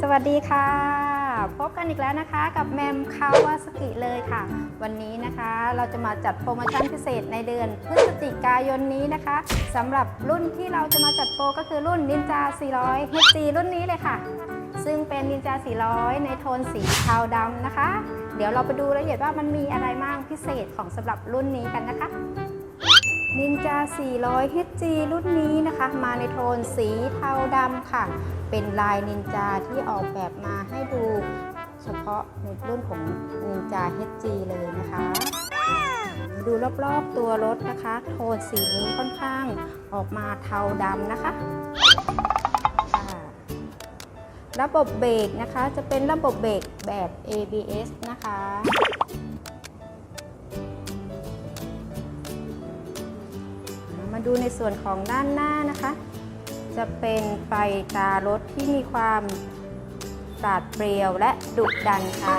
สวัสดีค่ะ พบกันอีกแล้วนะคะ กับแมมคาวาสกิเลยค่ะ วันนี้นะคะเราจะมาจัดโปรโมชั่นพิเศษในเดือนพฤศจิกายนนี้นะคะสำหรับรุ่นที่เราจะมาจัดโปรก็คือรุ่นนินจา 400 h ีรุ่นนี้เลยค่ะ ซึ่งเป็นนินจา 400 ในโทนสีเทาดำนะคะ เดี๋ยวเราไปดูรายละเอียดว่ามันมีอะไรบ้างพิเศษของสำหรับรุ่นนี้กันนะคะ นินจา 400 HG รุ่นนี้นะคะ มาในโทนสีเทาดำค่ะ เป็นลายนินจาที่ออกแบบมาให้ดูเฉพาะในรุ่นของนินจา HG เลยนะคะ ดูรอบๆตัวรถนะคะ โทนสีนี้ค่อนข้างออกมาเทาดำนะคะระบบเบรกนะคะจะเป็นระบบเบรกแบบ ABS นะคะ มาดูในส่วนของด้านหน้านะคะ จะเป็นไฟตารถที่มีความปราดเปรียวและดุดันค่ะ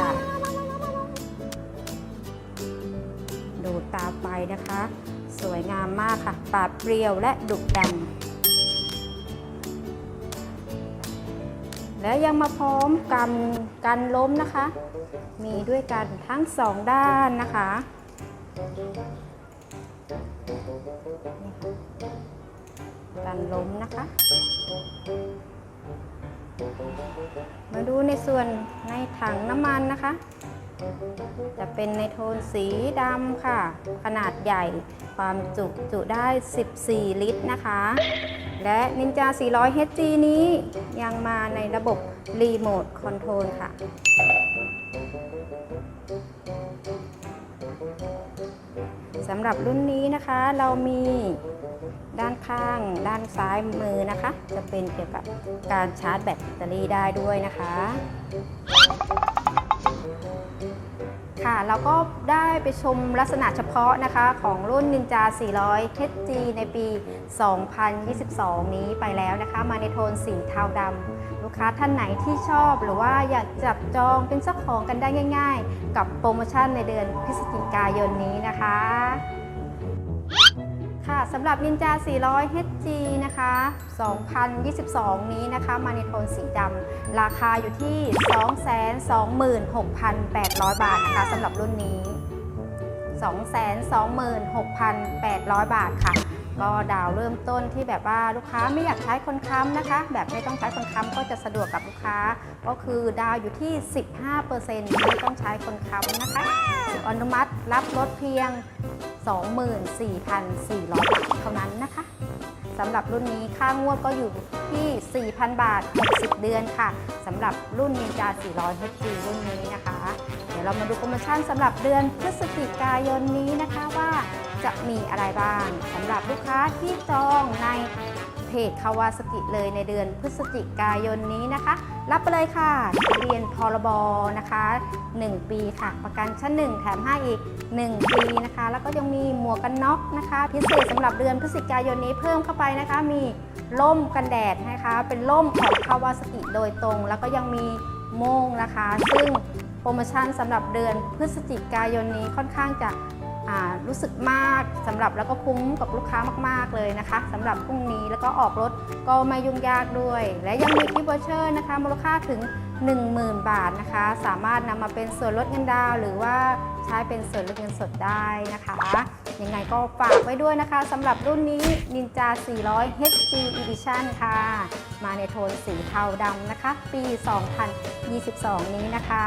ดูตาไฟนะคะ สวยงามมากค่ะ ปราดเปรียวและดุดัน แล้วยังมาพร้อมกันกันล้มนะคะ มีด้วยกันทั้งสองด้านนะคะ กันล้มนะคะ มาดูในส่วนในถังน้ำมันนะคะ จะเป็นในโทนสีดำค่ะ ขนาดใหญ่ความจุจุได้ 14 ลิตรนะคะ และ Ninja 400 HG นี้ยังมาในระบบรีโมทคอนโทรลค่ะ สำหรับรุ่นนี้นะคะเรามีด้านข้างด้านซ้ายมือนะคะ จะเป็นเกี่ยวกับการชาร์จแบตเตอรี่ได้ด้วยนะคะ ค่ะเราก็ได้ไปชมลักษณะเฉพาะนะคะของรุ่น Ninja 400 HG ในปี 2022 นี้ไปแล้วนะคะ มาในโทนสีเทาดำ กค้าท่านไหนที่ชอบ หรือว่าอยากจับจองเป็นเจ้าของกันได้ง่าย ๆ กับโปรโมชั่นในเดือนพฤศจิกายนนี้นะคะ ค่ะสำหรับ Ninja 400 HG นะคะ 2022 นี้นะคะ มาในโทนสีดำราคาอยู่ที่ 226,800 บาทนะคะสำหรับรุ่นนี้ 226,800 บาทค่ะ ก็ดาวเริ่มต้นที่แบบว่าลูกค้าไม่อยากใช้คนค้ำนะคะ แบบไม่ต้องใช้คนค้ำก็จะสะดวกกับลูกค้า ก็คือดาวอยู่ที่ 15%ไม่ต้องใช้คนค้ำนะคะอนุมัติรับลดเพียง 24,400 บาทเท่านั้นนะคะสำหรับรุ่นนี้ค่างวดก็อยู่ที่ 4,000 บาท 60 เดือนค่ะสำหรับรุ่น Ninja 400 HG รุ่นนี้นะคะ เดี๋ยวเรามาดูโปรโมชั่นสำหรับเดือนพฤศจิกายนนี้นะคะว่า จะมีอะไรบ้างสำหรับลูกค้าที่จองในเพจคาวาสกิเลยในเดือนพฤศจิกายนนี้นะคะ รับไปเลยค่ะเรียนพรบนะคะ 1 ปีค่ะ ประกันชั้น 1 แถม 5 อีก 1 ปีนะคะ แล้วก็ยังมีหมวกกันน็อกนะคะ พิเศษสำหรับเดือนพฤศจิกายนนี้เพิ่มเข้าไปนะคะ มีร่มกันแดดนะคะ เป็นร่มของคาวาสกิโดยตรง แล้วก็ยังมีโมงนะคะ ซึ่งโปรโมชั่นสำหรับเดือนพฤศจิกายนนี้ค่อนข้างจะ รู้สึกมากสำหรับแล้วก็คุ้มกับลูกค้ามาก ๆ เลยนะคะสำหรับพรุ่งนี้แล้วก็ออกรถก็ไม่ยุ่งยากด้วย และยังมีกิฟต์วอเชอร์นะคะมูลค่าถึง 10,000 บาทนะคะ สามารถนำมาเป็นส่วนลดเงินดาวหรือว่าใช้เป็นส่วนลดเงินสดได้นะคะยังไงก็ฝากไว้ด้วยนะคะสำหรับรุ่นนี้ Ninja 400 HG Edition ค่ะ มาในโทนสีเทาดำนะคะ ปี 2022 นี้นะคะ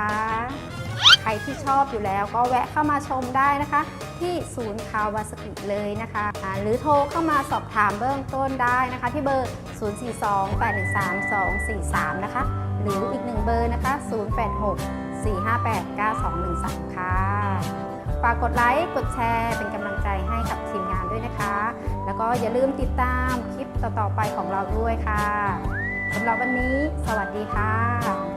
ใครที่ชอบอยู่แล้วก็แวะเข้ามาชมได้นะคะ ที่ศูนย์คาวาสกิเลยนะคะ หรือโทรเข้ามาสอบถามเบื้องต้นได้นะคะ ที่เบอร์ 042-813-243 นะคะ หรืออีกหนึ่งเบอร์นะคะ 086-458-9213 ค่ะ ฝากกดไลค์ กดแชร์ เป็นกำลังใจให้กับทีมงานด้วยนะคะ แล้วก็อย่าลืมติดตามคลิปต่อ ๆ ไปของเราด้วยค่ะ สำหรับวันนี้ สวัสดีค่ะ